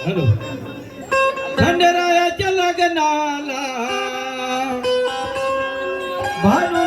Hello खंडरायाच्या लग्नाला भानुनवरी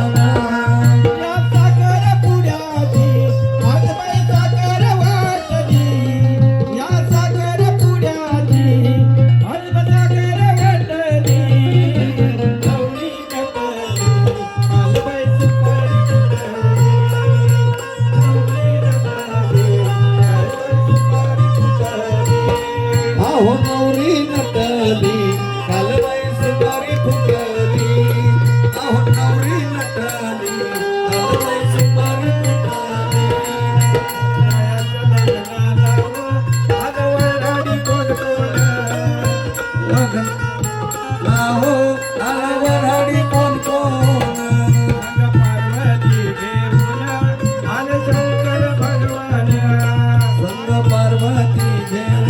Amen. Parvati देवला